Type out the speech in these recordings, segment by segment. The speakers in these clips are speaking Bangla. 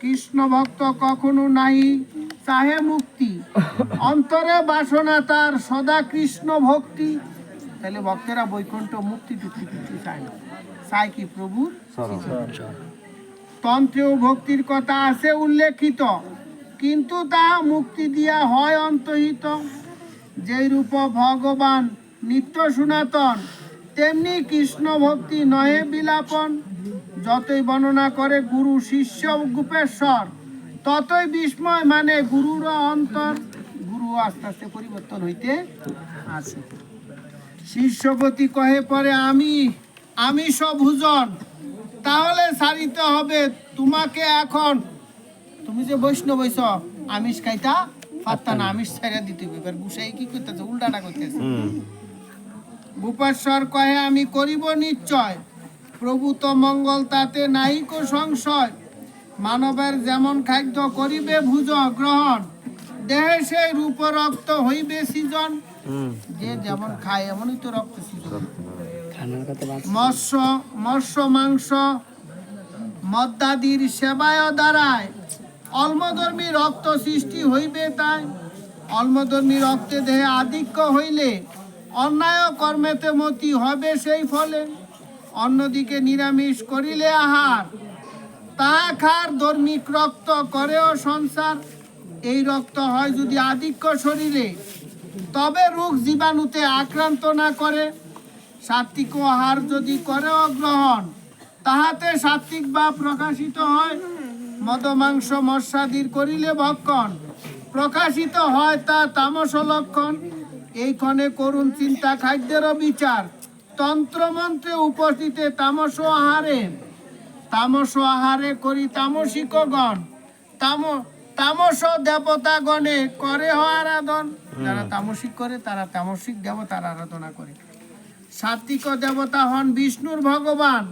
কৃষ্ণ ভক্ত কখনো নাই চাহে মুক্তি। অন্তরে বাসনা তার সদা কৃষ্ণ ভক্তি। তাহলে ভক্তেরা বৈকুণ্ঠ মুক্তি টুক্তি কিছু চায় না। চায় কি প্রভুর তন্ত্রেও ভক্তির কথা আছে উল্লেখিত কিন্তু তাহা মুক্তি দিয়া হয় অন্তহিত। যেই রূপ ভগবান নিত্য সনাতন তেমনি কৃষ্ণ ভক্তি নহে বিলাপন। যতই বর্ণনা করে গুরু শিষ্য গুপেশ্বর ততই বিস্ময় মানে গুরুর অন্তর। গুরু আস্তে আস্তে পরিবর্তন হইতে আছে শিষ্যপতি কহে পরে আমি আমি ভুজন তাহলে সারিতে হবে তোমাকে এখন। তুমি যে বৈষ্ণব হইছ আমিষ খাইতা পারতা না আমিষ ছাইরা দিতে হবে এবার গুসাই কি করতেছে উল্টাটা করতেছে গোপাশ্বর কহে আমি করিব নিশ্চয় প্রভু তো মঙ্গল তাতে নাইকো সংশয়। মানবের যেমন খাদ্য করিবে ভুজ গ্রহণ দেহে সেই রূপ রক্ত হইবে সৃজন। যে যেমন খায় এমনই তো রক্ত সৃজন। মৎস্য মৎস্য মাংস মদ্দাদির সেবায় দ্বারায় অলমধর্মী রক্ত সৃষ্টি হইবে তাই। অলমধর্মী রক্তে দেহে আধিক্য হইলে অন্যায় কর্মেতে মতি হবে সেই ফলে। অন্যদিকে নিরামিষ করিলে আহার। তাহা খার ধর্মিক রক্ত করেও সংসার। এই রক্ত হয় যদি আধিক্য শরীরে। তবে রোগ জীবাণুতে আক্রান্ত না করে। সাত্বিক আহার যদি করে গ্রহণ, তাহাতে সাত্বিক বা প্রকাশিত হয়। মদ মাংস মৎস্যাদির করিলে ভক্ষণ। প্রকাশিত হয় তা তামস লক্ষণ এইখানে করুণ চিন্তা খাদ্যেরও বিচার। তন্ত্রমন্ত্রে উপস্থিতে তামস আহারে। তামস আহারে করি তামসিক গণ তাম তামস দেবতা গণে করে আরাধন। যারা তামসিক করে তারা তামসিক দেবতার আরাধনা করে। সাত্বিক দেবতা হন বিষ্ণুর ভগবান।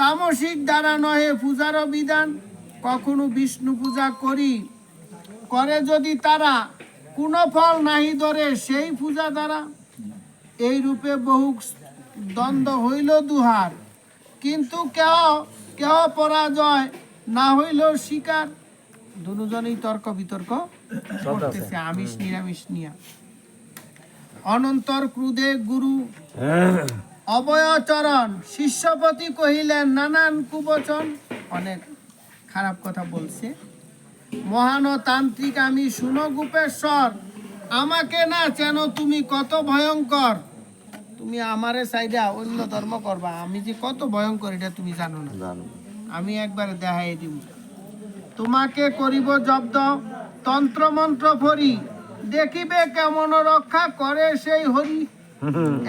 তামসিক দ্বারা নহে পূজারও বিধান। কখনো বিষ্ণু পূজা করি। করে যদি তারা কোনো ফল নাহি ধরে সেই পূজা দ্বারা। এই রূপে বহু দ্বন্দ্ব হইল দুহার। কিন্তু কেহ কেহ পরাজয় না হইল শিকার। দুজনেই তর্ক বিতর্ক করতেছে আমিষ নিরামিষ নিয়া। অনন্তর ক্রুদে গুরু অবয়চরণ। শিষ্যপতি কহিলেন নানান কুবচন। অনেক খারাপ কথা বলছে। মহান তান্ত্রিক আমি শুনো গুপেশ্বর। আমাকে না চেন তুমি কত ভয়ঙ্কর। তুমি আমারে সাইডা অন্য ধর্ম করবা। আমি যে কত ভয়ঙ্কর এটা তুমি জানো না। আমি একবার দেখাই দিব। তোমাকে করিব জব্দ তন্ত্র মন্ত্র ফরি দেখিবে কেমন রক্ষা করে সেই হরি।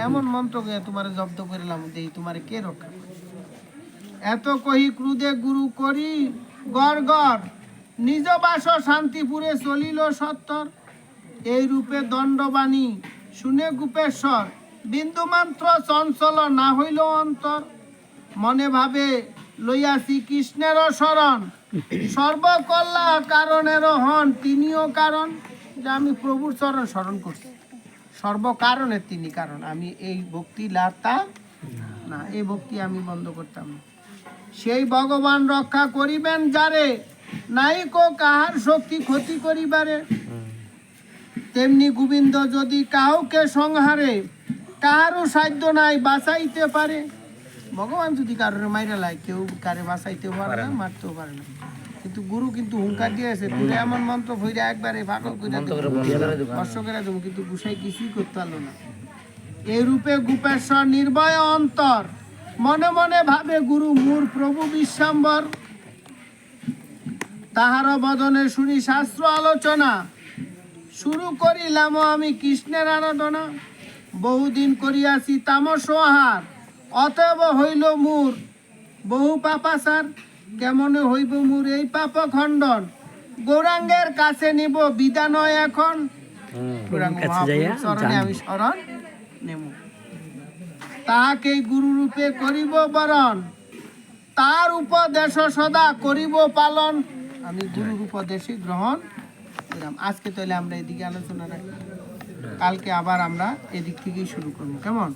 এমন মন্ত্র গিয়ে তোমার জব্দ করিলাম দেই তোমারে কে রক্ষা এত কহি ক্রুদে গুরু করি গড় গড়। নিজ বাস শান্তিপুরে চলিল সত্তর। এই রূপে দণ্ডবাণী শুনে গুপেশ্বর। বিন্দু মাত্র চঞ্চল না হইল অন্তর। মনে ভাবে লইয়াছি কৃষ্ণের শরণ সর্বকল্যা কারণেরও হন তিনিও কারণ, যে আমি প্রভুর চরণ স্মরণ করছি। সর্বকারণের তিনি কারণ। আমি এই ভক্তি লাভতাম না, এই ভক্তি আমি বন্ধ করতাম না। সেই ভগবান রক্ষা করিবেন যারে নাই কো কাহার শক্তি ক্ষতি করিবারে। তেমনি গোবিন্দ যদি কাউকে সংহারে কাহারও সাধ্য নাই বাঁচাইতে পারে। ভগবান যদি কারোর মাইরা লাই কেউ কারে বাঁচাইতেও পারে না মারতেও পারে না। কিন্তু গুরু কিন্তু হুঙ্কার দিয়েছে তুই এমন মন্ত্র ফইরা একবারে পাগল করে কষ্ট করে দেবো। কিন্তু গুসাই কিছুই করতে পারল না। এই রূপে গুপেশ্বর নির্ভয় অন্তর। মনে মনে ভাবে গুরু মূর প্রভু বিশ্বাম্বর। তাহার বদনে শুনি শাস্ত্র আলোচনা। শুরু করিলাম আমি কৃষ্ণের আরাধনা। বহুদিন করিয়াছি তামস আহার অতএব হইল মূর। বহু পাপাসার কেমনে হইব মূর? এই পাপ খণ্ডন। গৌরাঙ্গের কাছে নিব বিধান এখন। গৌরাঙ্গ আমি শরণ নেব। তাহাকে গুরু রূপে করিব বরণ। তার উপদেশ সদা করিব পালন। আমি গুরুর উপদেশই গ্রহণ করলাম। আজকে তাহলে আমরা এদিকে আলোচনা রাখি। কালকে আবার আমরা এদিক থেকেই শুরু করব কেমন?